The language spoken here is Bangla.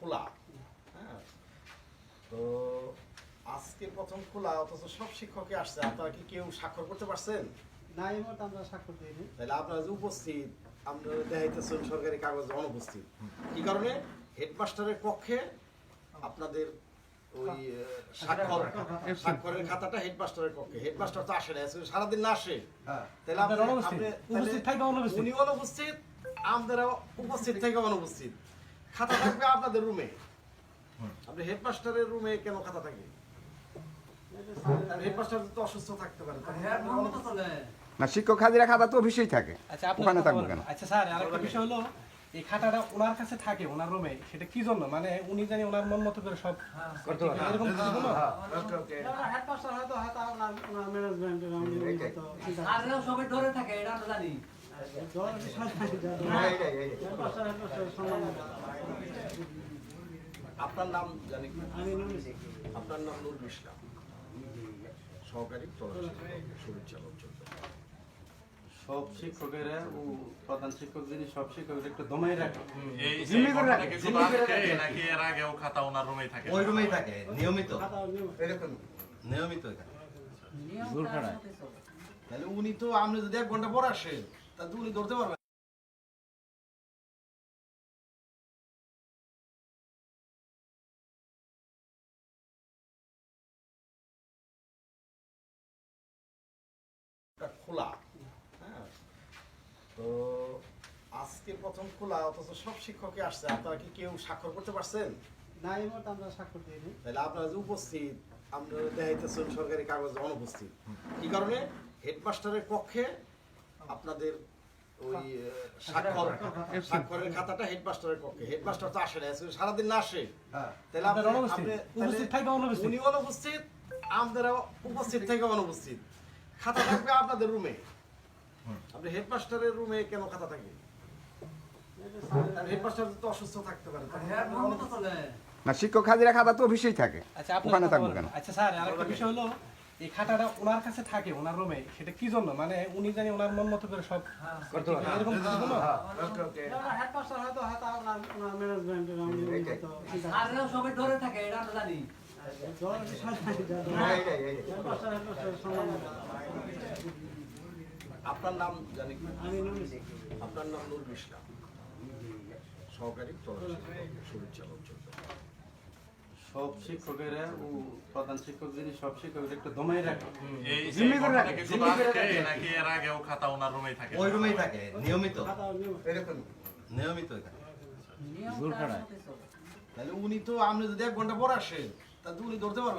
খোলা। হ্যাঁ? তো আজকে প্রথম খোলা অথচ সব শিক্ষকই আসছে। আপনারা কি কেউ স্বাক্ষর করতে পারছেন? না এই মুহূর্তে আমরা স্বাক্ষর দিইনি। তাহলে আপনারা যে উপস্থিত আপনারা দেখাইতেছেন সরকারি কাগজে অনুপস্থিত। কি কারণে? হেডমাস্টারের পক্ষে আপনাদের ওই স্বাক্ষর স্বাক্ষরের খাতাটা হেডমাস্টারের পক্ষে। হেডমাস্টার তো আসে না সারাদিন না আসে। তাহলে আপনারা আপনি- অনুপস্থিত। উপস্থিত তাহলে অনুপস্থিত। উনি অনুপস্থিত আমাদের উপস্থিত থেকে অনুপস্থিত। খাতা থাকবে আপনাদের রুমে আপনি হেডমাস্টারের রুমে কেন খাতা থাকে? হেডমাস্টার তো অসুস্থ থাকতে পারে না? শিক্ষক হাজিরা খাতা তো অফিসেই থাকে। আচ্ছা ওখানে কথা কেন? আচ্ছা স্যার আরেকটা বিষয় হলো এই খাতাটা ওনার কাছে থাকে ওনার রুমে সেটা কি জন্য? মানে উনি জানি ওনার মন মতো করে সব করতে পারে। এরকম কিছু কোনো ওকে ওকে। হেডমাস্টার হয়তো হয়তো ওনার ওনার ম্যানেজমেন্টের আমি হয়তো চিন্তা আরও সবাই ডরে থাকে এটা আমরা জানি। জল হেডমাস্টার হেডমাস্টার সম্মান আপনার নাম জানি কি? আমি নুনিস আপনার নাম নুরুল ইসলাম সহকারী পরিচালক সব শিক্ষকেরা ও প্রধান শিক্ষক যিনি সব শিক্ষকের একটু দমাই রাখে। জিম্মি করে রাখে, জিম্মি করে রাখে। নাকি এর আগেও খাতা ওনার রুমেই থাকে। ওই রুমেই থাকে নিয়মিত। এরকম। নিয়মিত তাহলে উনি তো আপনি যদি এক ঘণ্টা পর আসেন তাহলে উনি ধরতে পারবেন খোলা হ্যাঁ? তো আজকে প্রথম খোলা অথচ সব শিক্ষকই আসছে। আপনারা কি কেউ স্বাক্ষর করতে পারছেন? না এই মুহূর্তে আমরা স্বাক্ষর দিইনি। তাহলে আপনারা যে উপস্থিত আপনারা দেখাইতেছেন সরকারি কাগজে অনুপস্থিত। কি কারণে হেডমাস্টারের পক্ষে আপনাদের ওই স্বাক্ষর স্বাক্ষরের খাতাটা হেডমাস্টারের পক্ষে। হেডমাস্টার তো আসে না সারাদিন না আসে। তাহলে আপনারা আপনি- অনুপস্থিত। উপস্থিত তাহলে অনুপস্থিত। উনি অনুপস্থিত আমাদের উপস্থিত থেকে অনুপস্থিত। খাতা থাকবে আপনাদের রুমে। আপনি হেডমাস্টারের রুমে কেন খাতা থাকে হেডমাস্টার তো অসুস্থ থাকতে পারে না শিক্ষক হাজিরা খাতা তো অফিসেই থাকে। আচ্ছা ওখানে কথা কেন? আচ্ছা স্যার আরেকটা বিষয় হলো এই খাতাটা ওনার কাছে থাকে ওনার রুমে সেটা কি জন্য? মানে উনি জানি ওনার মন মতো করে সব করতে পারে। এরকম কিছু কোনো ওকে ওকে। হেডমাস্টার হয়তো ওনার ওনার আরও সবাই ডরে থাকে এটা আমরা জানি। আপনার নাম জানি কি? আপনার নাম নুরুল ইসলাম সহকারী পরিচালক সব শিক্ষকেরা ও প্রধান শিক্ষক যিনি সব শিক্ষকের একটু দমাই রাখে জিম্মি করে রাখে, জিম্মি করে রাখে। নাকি এর আগেও খাতা ওনার রুমেই থাকে? ওই রুমেই থাকে নিয়মিত। এরকম। নিয়মিত তাহলে উনি তো আপনি যদি এক ঘণ্টা পর আসেন তাহলে তো উনি ধরতে পারবেন